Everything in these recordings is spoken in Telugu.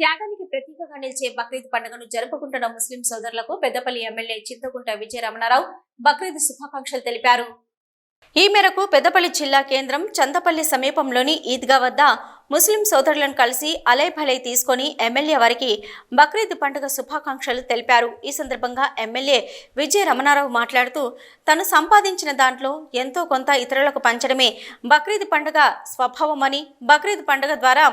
త్యాగానికి ప్రతీకగా నిలిచే బక్రీద్ పండుగను జరుపుకుంటున్న ముస్లిం సోదరులకు పెద్దపల్లి ఎమ్మెల్యే చింతకుంట విజయ రమణారావు బక్రీద్ శుభాకాంక్షలు తెలిపారు. ఈ మేరకు పెద్దపల్లి జిల్లా కేంద్రం చందపల్లి సమీపంలోని ఈద్గా వద్ద ముస్లిం సోదరులను కలిసి అలై భలై తీసుకొని ఎమ్మెల్యే వారికి బక్రీద్ పండుగ శుభాకాంక్షలు తెలిపారు. ఈ సందర్భంగా ఎమ్మెల్యే విజయ రమణారావు మాట్లాడుతూ తను సంపాదించిన దాంట్లో ఎంతో కొంత ఇతరులకు పంచడమే బక్రీద్ పండుగ స్వభావమని బక్రీద్ పండుగ ద్వారా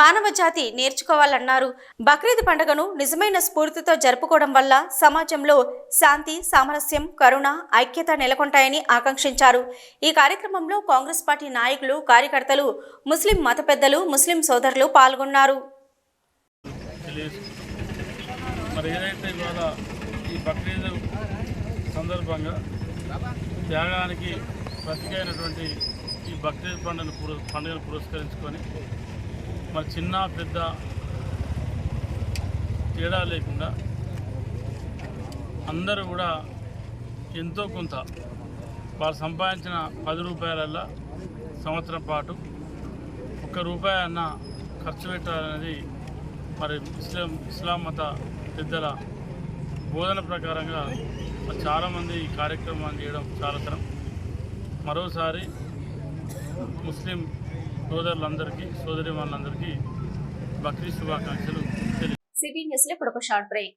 మానవ జాతి నేర్చుకోవాలన్నారు. బక్రీద్ పండుగను నిజమైన స్ఫూర్తితో జరుపుకోవడం వల్ల సమాజంలో శాంతి సామరస్యం కరుణ ఐక్యత నెలకొంటాయని ఆకాంక్షించారు. ఈ కార్యక్రమంలో కాంగ్రెస్ పార్టీ నాయకులు కార్యకర్తలు ముస్లిం మత పెద్దలు ముస్లిం సోదరులు పాల్గొన్నారు. మరి ఏదైతే ఇవాళ ఈ బక్రీద్ సందర్భంగా త్యాగానికి ప్రతికైనటువంటి ఈ బక్రీద్ పండుగను పుర పండుగను పురస్కరించుకొని మరి చిన్న పెద్ద తేడా లేకుండా అందరూ కూడా ఎంతో కొంత వాళ్ళు సంపాదించిన పది రూపాయలల్లో సంవత్సరం పాటు ఒక్క రూపాయి అన్న ఖర్చు పెట్టాలనేది మరి ఇస్లాం ఇస్లాం మత పెద్దల బోధన ప్రకారంగా చాలామంది ఈ కార్యక్రమాన్ని చేయడం చాలాతరం మరోసారి ముస్లిం సోదరులందరికీ సోదరి వాళ్ళందరికీ బక్రీద్ శుభాకాంక్షలు సిటీ న్యూస్ ఇప్పుడు ఒక షార్ట్ బ్రేక్.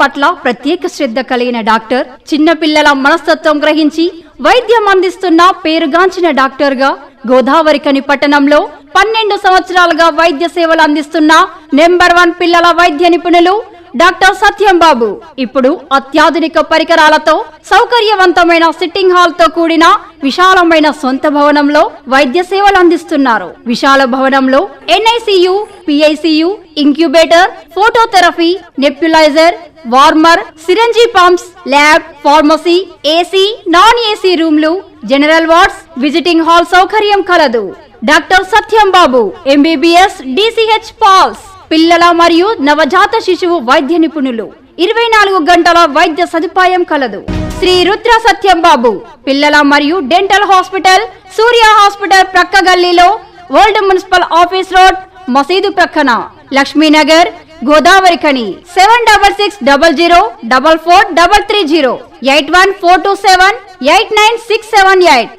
పట్ల ప్రత్యేక శ్రద్ధ కలిగిన డాక్టర్ చిన్నపిల్లల మనస్తత్వం గ్రహించి వైద్యం అందిస్తున్న పేరుగాంచిన డాక్టర్గా గోదావరికని పట్టణంలో పన్నెండు సంవత్సరాలుగా వైద్య సేవలు అందిస్తున్న నెంబర్ వన్ పిల్లల వైద్య నిపుణులు డాక్టర్ సత్యం బాబు. ఇప్పుడు అత్యాధునిక పరికరాలతో సౌకర్యవంతమైన సిట్టింగ్ హాల్తో కూడిన విశాలమైన సొంత భవనంలో వైద్య సేవలు అందిస్తున్నారు. విశాల భవనంలో NICU PICU incubator phototherapy nebulizer warmer syringe pumps lab pharmacy AC non AC రూమ్లు జనరల్ వార్డ్స్ విజిటింగ్ హాల్ సౌకర్యం కలదు. Doctor Satyam Babu MBBS DCH PALS పిల్లల మరియు నవజాత శిశువు వైద్య నిపుణులు. ఇరవై నాలుగు గంటల వైద్య సదుపాయం కలదు. శ్రీ రుద్ర సత్యం బాబు పిల్లల మరియు డెంటల్ హాస్పిటల్ సూర్య హాస్పిటల్ ప్రక్క గల్లీలో వరల్డ్ మున్సిపల్ ఆఫీస్ రోడ్ మసీదు ప్రక్కన. లక్ష్మీనగర్ గోదావరి కని seven double six double zero double four double three zero eight one four two seven eight nine six seven eight.